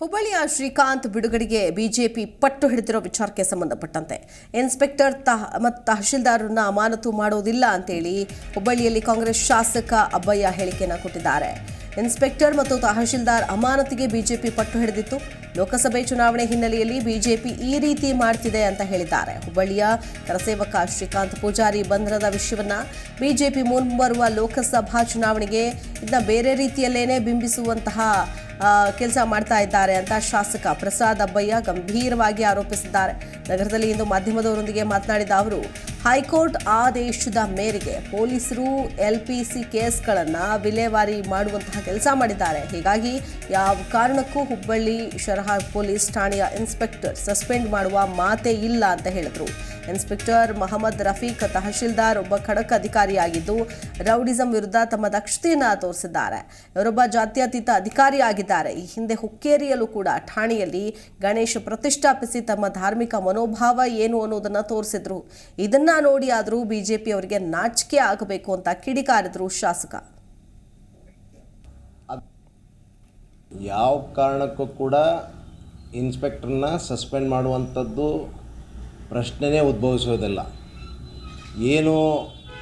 ಹುಬ್ಬಳ್ಳಿಯ ಶ್ರೀಕಾಂತ್ ಬಿಡುಗಡೆಗೆ ಬಿಜೆಪಿ ಪಟ್ಟು ಹಿಡಿದಿರೋ ವಿಚಾರಕ್ಕೆ ಸಂಬಂಧಪಟ್ಟಂತೆ. ಇನ್ಸ್ಪೆಕ್ಟರ್ ತಹ ಮತ್ತು ತಹಶೀಲ್ದಾರರನ್ನ ಅಮಾನತು ಮಾಡೋದಿಲ್ಲ ಅಂತೇಳಿ ಹುಬ್ಬಳ್ಳಿಯಲ್ಲಿ ಕಾಂಗ್ರೆಸ್ ಶಾಸಕ ಅಬ್ಬಯ್ಯ ಹೇಳಿಕೆಯನ್ನು ಕೊಟ್ಟಿದ್ದಾರೆ. ಇನ್ಸ್ಪೆಕ್ಟರ್ ಮತ್ತು ತಹಶೀಲ್ದಾರ್ ಅಮಾನತಿಗೆ ಬಿಜೆಪಿ ಪಟ್ಟು ಹಿಡಿದಿತ್ತು. ಲೋಕಸಭೆ ಚುನಾವಣೆ ಹಿನ್ನೆಲೆಯಲ್ಲಿ ಬಿಜೆಪಿ ಈ ರೀತಿ ಮಾಡ್ತಿದೆ ಅಂತ ಹೇಳಿದ್ದಾರೆ. ಹುಬ್ಬಳ್ಳಿಯ ಕರಸೇವಕ ಶ್ರೀಕಾಂತ್ ಪೂಜಾರಿ ಬಂಧನದ ವಿಷಯವನ್ನ ಬಿಜೆಪಿ ಮುಂಬರುವ ಲೋಕಸಭಾ ಚುನಾವಣೆಗೆ ಇದನ್ನ ಬೇರೆ ರೀತಿಯಲ್ಲೇನೆ ಬಿಂಬಿಸುವಂತಹ ಕೆಲಸ ಮಾಡ್ತಾ ಇದ್ದಾರೆ ಅಂತ ಶಾಸಕ ಪ್ರಸಾದ್ ಅಬ್ಬಯ್ಯ ಗಂಭೀರವಾಗಿ ಆರೋಪಿಸಿದ್ದಾರೆ. ನಗರದಲ್ಲಿ ಇಂದು ಮಾಧ್ಯಮದವರೊಂದಿಗೆ ಮಾತನಾಡಿದ ಅವರು, ಹೈಕೋರ್ಟ್ ಆದೇಶದ ಮೇರೆಗೆ ಪೊಲೀಸರು ಎಲ್ ಪಿ ಸಿ ಕೇಸ್ಗಳನ್ನು ವಿಲೇವಾರಿ ಮಾಡುವಂತಹ ಕೆಲಸ ಮಾಡಿದ್ದಾರೆ. ಹೀಗಾಗಿ ಯಾವ ಕಾರಣಕ್ಕೂ ಹುಬ್ಬಳ್ಳಿ, ಶರಹ ಪೊಲೀಸ್ ಠಾಣೆಯ ಇನ್ಸ್ಪೆಕ್ಟರ್ ಸಸ್ಪೆಂಡ್ ಮಾಡುವ ಮಾತೇ ಇಲ್ಲ ಅಂತ ಹೇಳಿದರು. ಇನ್ಸ್ಪೆಕ್ಟರ್ ಮೊಹಮ್ಮದ್ ರಫೀಕ್ ತಹಶೀಲ್ದಾರ್ ಒಬ್ಬ ಖಡಕ್ ಅಧಿಕಾರಿಯಾಗಿದ್ದು, ರೌಡಿಸಂ ವಿರುದ್ಧ ತಮ್ಮ ದಕ್ಷತೆಯನ್ನು ತೋರಿಸಿದ್ದಾರೆ. ಇವರೊಬ್ಬ ಜಾತ್ಯತೀತ ಅಧಿಕಾರಿಯಾಗಿದ್ದಾರೆ. ಈ ಹಿಂದೆ ಹುಕ್ಕೇರಿಯಲ್ಲೂ ಕೂಡ ಠಾಣೆಯಲ್ಲಿ ಗಣೇಶ್ ಪ್ರತಿಷ್ಠಾಪಿಸಿ ತಮ್ಮ ಧಾರ್ಮಿಕ ಮನೋಭಾವ ಏನು ಅನ್ನೋದನ್ನು ತೋರಿಸಿದ್ರು. ಇದನ್ನ ನೋಡಿ ಆದರೂ ಬಿಜೆಪಿ ಅವರಿಗೆ ನಾಚಿಕೆ ಆಗಬೇಕು ಅಂತ ಕಿಡಿಕಾರಿದ್ರು ಶಾಸಕ. ಯಾವ ಕಾರಣಕ್ಕೂ ಕೂಡ ಇನ್ಸ್ಪೆಕ್ಟ್ರನ್ನ ಸಸ್ಪೆಂಡ್ ಮಾಡುವಂಥದ್ದು ಪ್ರಶ್ನೆನೇ ಉದ್ಭವಿಸೋದಿಲ್ಲ. ಏನು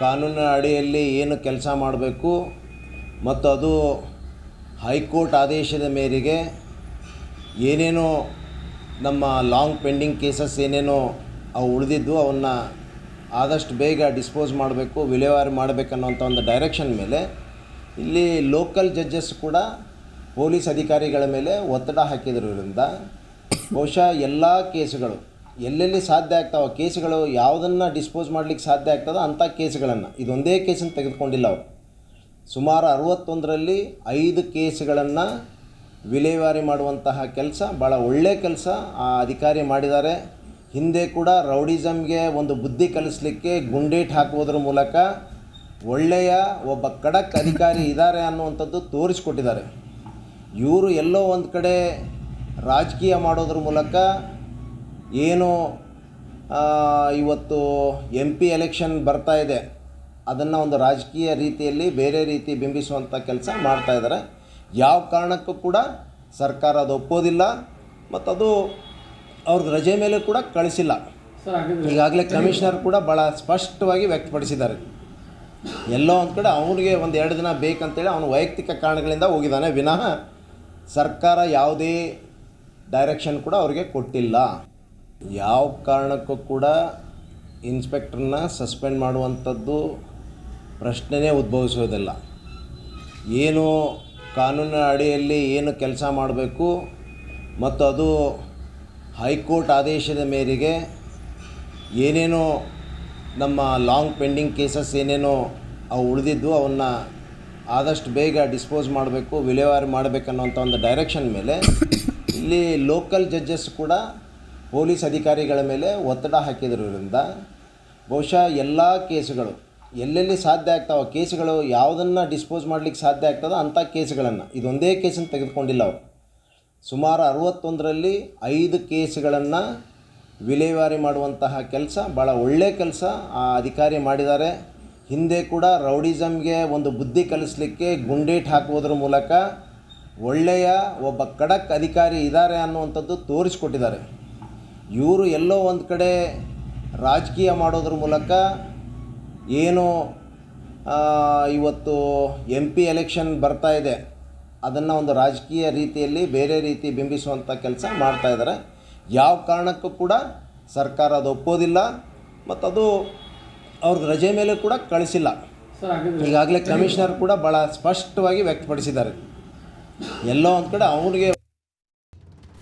ಕಾನೂನಿನ ಅಡಿಯಲ್ಲಿ ಏನು ಕೆಲಸ ಮಾಡಬೇಕು ಮತ್ತು ಅದು ಹೈಕೋರ್ಟ್ ಆದೇಶದ ಮೇರೆಗೆ ಏನೇನೋ ನಮ್ಮ ಲಾಂಗ್ ಪೆಂಡಿಂಗ್ ಕೇಸಸ್ ಏನೇನೋ ಅವು ಉಳಿದಿದ್ದು ಅವನ್ನ ಆದಷ್ಟು ಬೇಗ ಡಿಸ್ಪೋಸ್ ಮಾಡಬೇಕು, ವಿಲೇವಾರಿ ಮಾಡಬೇಕನ್ನುವಂಥ ಒಂದು ಡೈರೆಕ್ಷನ್ ಮೇಲೆ ಇಲ್ಲಿ ಲೋಕಲ್ ಜಡ್ಜಸ್ ಕೂಡ ಪೊಲೀಸ್ ಅಧಿಕಾರಿಗಳ ಮೇಲೆ ಒತ್ತಡ ಹಾಕಿದ್ರಿಂದ ಬಹುಶಃ ಎಲ್ಲ ಕೇಸುಗಳು ಎಲ್ಲೆಲ್ಲಿ ಸಾಧ್ಯ ಆಗ್ತಾವೆ, ಕೇಸ್ಗಳು ಯಾವುದನ್ನು ಡಿಸ್ಪೋಸ್ ಮಾಡಲಿಕ್ಕೆ ಸಾಧ್ಯ ಆಗ್ತದ ಅಂಥ ಕೇಸ್ಗಳನ್ನು. ಇದೊಂದೇ ಕೇಸನ್ನು ತೆಗೆದುಕೊಂಡಿಲ್ಲ ಅವರು. ಸುಮಾರು ಅರವತ್ತೊಂದರಲ್ಲಿ ಐದು ಕೇಸ್ಗಳನ್ನು ವಿಲೇವಾರಿ ಮಾಡುವಂತಹ ಕೆಲಸ ಭಾಳ ಒಳ್ಳೆಯ ಕೆಲಸ ಆ ಅಧಿಕಾರಿ ಮಾಡಿದ್ದಾರೆ. ಹಿಂದೆ ಕೂಡ ರೌಡಿಸಮ್ಗೆ ಒಂದು ಬುದ್ಧಿ ಕಲಿಸ್ಲಿಕ್ಕೆ ಗುಂಡೇಟ್ ಹಾಕುವುದರ ಮೂಲಕ ಒಳ್ಳೆಯ ಒಬ್ಬ ಖಡಕ್ ಅಧಿಕಾರಿ ಇದ್ದಾರೆ ಅನ್ನುವಂಥದ್ದು ತೋರಿಸ್ಕೊಟ್ಟಿದ್ದಾರೆ. ಇವರು ಎಲ್ಲೋ ಒಂದು ಕಡೆ ರಾಜಕೀಯ ಮಾಡೋದ್ರ ಮೂಲಕ ಏನು ಇವತ್ತು ಎಂ ಪಿ ಎಲೆಕ್ಷನ್ ಬರ್ತಾ ಇದೆ. ಅದನ್ನು ಒಂದು ರಾಜಕೀಯ ರೀತಿಯಲ್ಲಿ ಬೇರೆ ರೀತಿ ಬಿಂಬಿಸುವಂಥ ಕೆಲಸ ಮಾಡ್ತಾ ಇದ್ದಾರೆ ಯಾವ ಕಾರಣಕ್ಕೂ ಕೂಡ ಸರ್ಕಾರ ಅದು ಒಪ್ಪೋದಿಲ್ಲ. ಮತ್ತು ಅದು ಅವ್ರದ್ದು ರಜೆ ಮೇಲೆ ಕೂಡ ಕಳಿಸಿಲ್ಲ. ಈಗಾಗಲೇ ಕಮಿಷನರ್ ಕೂಡ ಭಾಳ ಸ್ಪಷ್ಟವಾಗಿ ವ್ಯಕ್ತಪಡಿಸಿದ್ದಾರೆ. ಎಲ್ಲೋ ಒಂದು ಕಡೆ ಅವನಿಗೆ ಒಂದು ಎರಡು ದಿನ ಬೇಕಂತೇಳಿ ಅವನು ವೈಯಕ್ತಿಕ ಕಾರಣಗಳಿಂದ ಹೋಗಿದ್ದಾನೆ. ವಿನಃ ಸರ್ಕಾರ ಯಾವುದೇ ಡೈರೆಕ್ಷನ್ ಕೂಡ ಅವ್ರಿಗೆ ಕೊಟ್ಟಿಲ್ಲ. ಯಾವ ಕಾರಣಕ್ಕೂ ಕೂಡ ಇನ್ಸ್ಪೆಕ್ಟ್ರನ್ನ ಸಸ್ಪೆಂಡ್ ಮಾಡುವಂಥದ್ದು ಪ್ರಶ್ನೆನೇ ಉದ್ಭವಿಸೋದಿಲ್ಲ. ಏನು ಕಾನೂನಿನ ಅಡಿಯಲ್ಲಿ ಏನು ಕೆಲಸ ಮಾಡಬೇಕು ಮತ್ತು ಅದು ಹೈಕೋರ್ಟ್ ಆದೇಶದ ಮೇರೆಗೆ ಏನೇನೋ ನಮ್ಮ ಲಾಂಗ್ ಪೆಂಡಿಂಗ್ ಕೇಸಸ್ ಏನೇನೋ ಅವು ಉಳಿದಿದ್ದು ಅವನ್ನ ಆದಷ್ಟು ಬೇಗ ಡಿಸ್ಪೋಸ್ ಮಾಡಬೇಕು, ವಿಲೇವಾರಿ ಮಾಡಬೇಕನ್ನೋಂಥ ಒಂದು ಡೈರೆಕ್ಷನ್ ಮೇಲೆ ಇಲ್ಲಿ ಲೋಕಲ್ ಜಡ್ಜಸ್ ಕೂಡ ಪೊಲೀಸ್ ಅಧಿಕಾರಿಗಳ ಮೇಲೆ ಒತ್ತಡ ಹಾಕಿದ್ರಿಂದ ಬಹುಶಃ ಎಲ್ಲ ಕೇಸುಗಳು, ಎಲ್ಲೆಲ್ಲಿ ಸಾಧ್ಯ ಆಗ್ತಾವೆ, ಕೇಸುಗಳು ಯಾವುದನ್ನು ಡಿಸ್ಪೋಸ್ ಮಾಡಲಿಕ್ಕೆ ಸಾಧ್ಯ ಆಗ್ತದೋ ಅಂಥ ಕೇಸುಗಳನ್ನು, ಇದೊಂದೇ ಕೇಸನ್ನು ತೆಗೆದುಕೊಂಡಿಲ್ಲ ಅವರು. ಸುಮಾರು ಅರವತ್ತೊಂದರಲ್ಲಿ ಐದು ಕೇಸುಗಳನ್ನು ವಿಲೇವಾರಿ ಮಾಡುವಂತಹ ಕೆಲಸ ಭಾಳ ಒಳ್ಳೆಯ ಕೆಲಸ ಆ ಅಧಿಕಾರಿ ಮಾಡಿದ್ದಾರೆ. ಹಿಂದೆ ಕೂಡ ರೌಡಿಸಮ್ಗೆ ಒಂದು ಬುದ್ಧಿ ಕಲಿಸ್ಲಿಕ್ಕೆ ಗುಂಡೇಟ್ ಹಾಕುವುದರ ಮೂಲಕ ಒಳ್ಳೆಯ ಒಬ್ಬ ಖಡಕ್ ಅಧಿಕಾರಿ ಇದ್ದಾರೆ ಅನ್ನುವಂಥದ್ದು ತೋರಿಸ್ಕೊಟ್ಟಿದ್ದಾರೆ. ಇವರು ಎಲ್ಲೋ ಒಂದು ಕಡೆ ರಾಜಕೀಯ ಮಾಡೋದ್ರ ಮೂಲಕ ಏನು ಇವತ್ತು ಎಂ ಪಿ ಎಲೆಕ್ಷನ್ ಬರ್ತಾ ಇದೆ. ಅದನ್ನು ಒಂದು ರಾಜಕೀಯ ರೀತಿಯಲ್ಲಿ ಬೇರೆ ರೀತಿ ಬಿಂಬಿಸುವಂಥ ಕೆಲಸ ಮಾಡ್ತಾ ಇದ್ದಾರೆ ಯಾವ ಕಾರಣಕ್ಕೂ ಕೂಡ ಸರ್ಕಾರ ಅದು ಒಪ್ಪೋದಿಲ್ಲ ಮತ್ತು ಅದು ಅವ್ರದ್ದು ರಜೆ ಮೇಲೆ ಕೂಡ ಕಳಿಸಿಲ್ಲ. ಈಗಾಗಲೇ ಕಮಿಷನರ್ ಕೂಡ ಭಾಳ ಸ್ಪಷ್ಟವಾಗಿ ವ್ಯಕ್ತಪಡಿಸಿದ್ದಾರೆ. ಎಲ್ಲೋ ಒಂದು ಕಡೆ ಅವನಿಗೆ